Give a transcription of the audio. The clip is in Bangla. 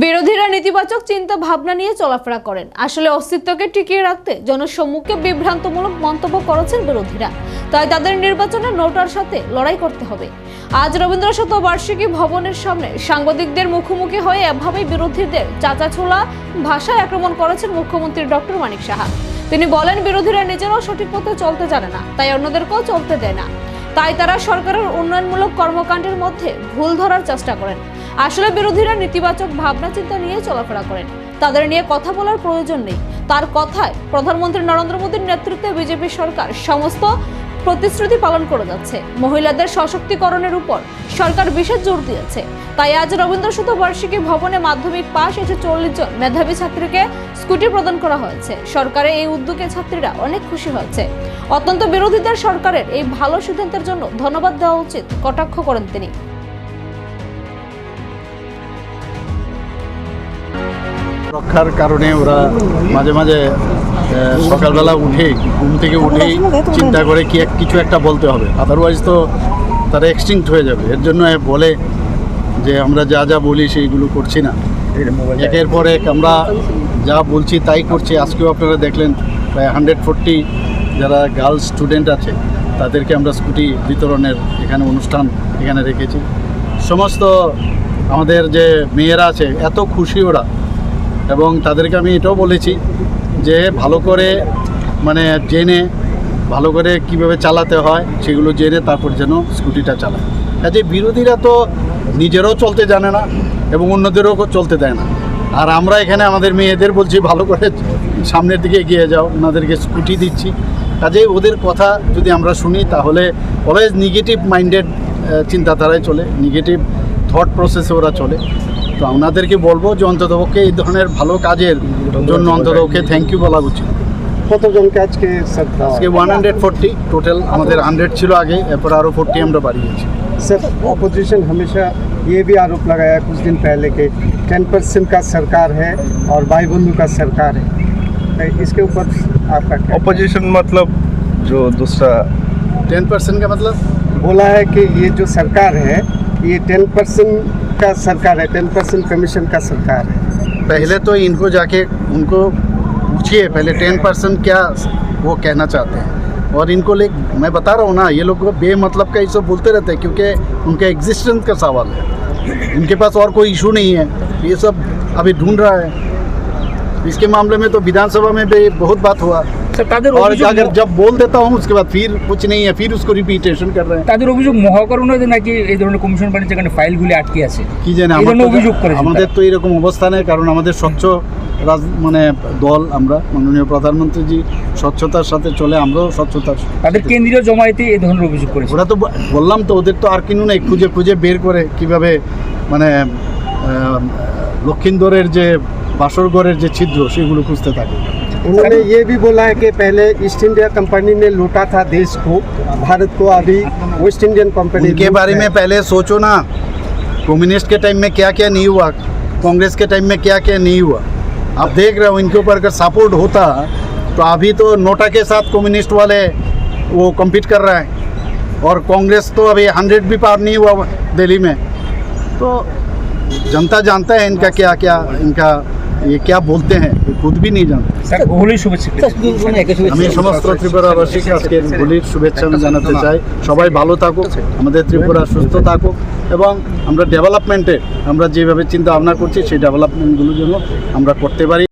বিরোধীরা নেতিবাচক চিন্তা ভাবনা নিয়ে চলাফেরা করেন। আসলে অস্তিত্বকে টিকিয়ে রাখতে জনসম্মুখে বিভ্রান্তমূলক মন্তব্য করেছেন বিরোধীরা। তাই তাদের নির্বাচনে নোটার সাথে লড়াই করতে হবে। আজ রবীন্দ্র শতবার্ষিকী ভবনের সামনে সাংবাদিকদের মুখোমুখি হয়ে এভাবেই বিরোধীদের চাচাছোলা ভাষায় আক্রমণ করেছেন মুখ্যমন্ত্রী ডক্টর মানিক সাহা। তিনি বলেন, বিরোধীরা নিজেরাও সঠিক পথে চলতে জানে না, তাই অন্যদেরকেও চলতে দেয় না। তাই তারা সরকারের উন্নয়নমূলক কর্মকাণ্ডের মধ্যে ভুল ধরার চেষ্টা করেন। আসলে বিরোধীরা নেতিবাচক ভাবনা, চিন্তা নিয়ে চলাফেরা করেন। তাদের নিয়ে কথা বলার প্রয়োজন নেই। তার কথায় প্রধানমন্ত্রী নরেন্দ্র মোদীর নেতৃত্বে বিজেপি সরকার সমস্ত প্রতিশ্রুতি পালন করে যাচ্ছে। মহিলাদের সশক্তিকরণের উপর সরকার বিশেষ জোর দিয়েছে। তাই আজ রবীন্দ্র শতবার্ষিকী ভবনে মাধ্যমিক পাশ এসে চল্লিশ জন মেধাবী ছাত্রীকে স্কুটি প্রদান করা হয়েছে। সরকারের এই উদ্যোগে ছাত্রীরা অনেক খুশি হয়েছে। অত্যন্ত বিরোধীদের সরকারের এই ভালো সিদ্ধান্তের জন্য ধন্যবাদ দেওয়া উচিত। কটাক্ষ করেন তিনি। রক্ষার কারণে ওরা মাঝে মাঝে সকালবেলা উঠেই ঘুম থেকে উঠেই চিন্তা করে কি এক- কিছু একটা বলতে হবে। আদারওয়াইজ তো তারা এক্সটিংক্ট হয়ে যাবে। এর জন্য এ বলে যে আমরা যা যা বলি সেইগুলো করছি না। একের পর এক আমরা যা বলছি তাই করছি। আজকেও আপনারা দেখলেন প্রায় হান্ড্রেড ফোরটি যারা গার্লস স্টুডেন্ট আছে তাদেরকে আমরা স্কুটি বিতরণের এখানে অনুষ্ঠান এখানে রেখেছি। সমস্ত আমাদের যে মেয়েরা আছে এত খুশি ওরা। এবং তাদেরকে আমি এটাও বলেছি যে ভালো করে মানে জেনে, ভালো করে কীভাবে চালাতে হয়, সেগুলো জেনে তারপর যেন স্কুটিটা চালায়। কাজে বিরোধীরা তো নিজেরও চলতে জানে না এবং অন্যদেরও চলতে দেয় না। আর আমরা এখানে আমাদের মেয়েদের বলছি, ভালো করে সামনের দিকে এগিয়ে যাও, ওনাদেরকে স্কুটি দিচ্ছি। কাজে ওদের কথা যদি আমরা শুনি, তাহলে অলওয়েজ নেগেটিভ মাইন্ডেড চিন্তাধারায় চলে নেগেটিভ থট প্রসেসে ওরা চলে। তো ওনাদেরকে বলবো যে অন্ততপক্ষে এই ধরনের ভালো কাজের জন্য অন্ততপক্ষে থ্যাংক ইউ বলা উচিত কতজনকে আজকে শ্রদ্ধা আজকে ওয়ান হান্ড্রেড ফোরটি টোটাল আমাদের হান্ড্রেড ছিল আগে এরপর আরও ফোরটি আমরা বাড়িয়েছি सर ऑपोजिशन हमेशा ये भी आरोप लगाया कुछ दिन पहले कि टेन परसेंट का सरकार है और भाई बंधु का सरकार है तो इसके ऊपर आपका क्या ऑपोजिशन मतलब जो दूसरा टेन परसेंट का मतलब बोला है कि ये जो सरकार है ये टेन परसेंट का सरकार है टेन परसेंट कमीशन का सरकार है। पहले तो इनको जाके, उनको पूछिए, पहले टेन परसेंट क्या वो कहना चाहते हैं। और इनको ले, मैं बता रहा हूँ ना, ये लोग बेमतलब का ये सब बोलते रहते हैं, क्योंकि उनका एग्जिस्टेंस का सवाल है। इनके पास और कोई इशू नहीं है। ये सब अभी ढूंढ रहा है। इसके मामले में तो विधानसभा में भी बहुत बात हुआ। স্যার তাদের और অভিযোগ अगर जब बोल देता हूँ उसके बाद फिर कुछ नहीं है फिर उसको रिपीटेशन कर रहे हैं তাদের অভিযোগ মহাকরণে নাকি এই ধরনের কমিশন বাণিজ্য এখানে ফাইলগুলি আটকে আছে কি জানে এই আমার ধরনের তো- অভিযোগ করেছেন আমাদের তারা। তো এরকম অবস্থা নেই কারণ আমাদের স্বচ্ছ রাজ মানে দল আমরা মাননীয় প্রধানমন্ত্রীজি স্বচ্ছতার সাথে চলে আমরাও স্বচ্ছতার তাদের কেন্দ্রীয় জমায়েতে এই ধরনের অভিযোগ করেছে ওরা তো ব- বললাম তো ওদের তো আর কিনু নেই খুঁজে খুঁজে বের করে কিভাবে মানে আহ, লক্ষিন্দরের যে বাসরগড়ের যে ছিদ্র সেগুলো খুঁজতে থাকে उन्होंने ये भी बोला है कि पहले ईस्ट इंडिया कंपनी ने लूटा था देश को भारत को अभी वेस्ट इंडियन कंपनी के बारे में पहले सोचो ना कम्युनिस्ट के टाइम में क्या क्या नहीं हुआ कांग्रेस के टाइम में क्या क्या नहीं हुआ। आप देख रहे हो इनके ऊपर अगर सपोर्ट होता तो अभी तो नोटा के साथ कम्युनिस्ट वाले वो कम्पीट कर रहा है। और कांग्रेस तो अभी हंड्रेड भी पार नहीं हुआ दिल्ली में। तो जनता जानता है इनका क्या क्या इनका ये क्या बोलते हैं ये खुद भी नहीं जानते স্যার হোলির শুভেচ্ছা আমি সমস্ত ত্রিপুরাবাসীকে আজকে হোলির শুভেচ্ছা আমি জানাতে চাই সবাই ভালো থাকুক আমাদের ত্রিপুরা সুস্থ থাকুক এবং আমরা ডেভেলপমেন্টে আমরা যেভাবে চিন্তা ভাবনা করছি সেই ডেভেলপমেন্টগুলো যেন আমরা করতে পারি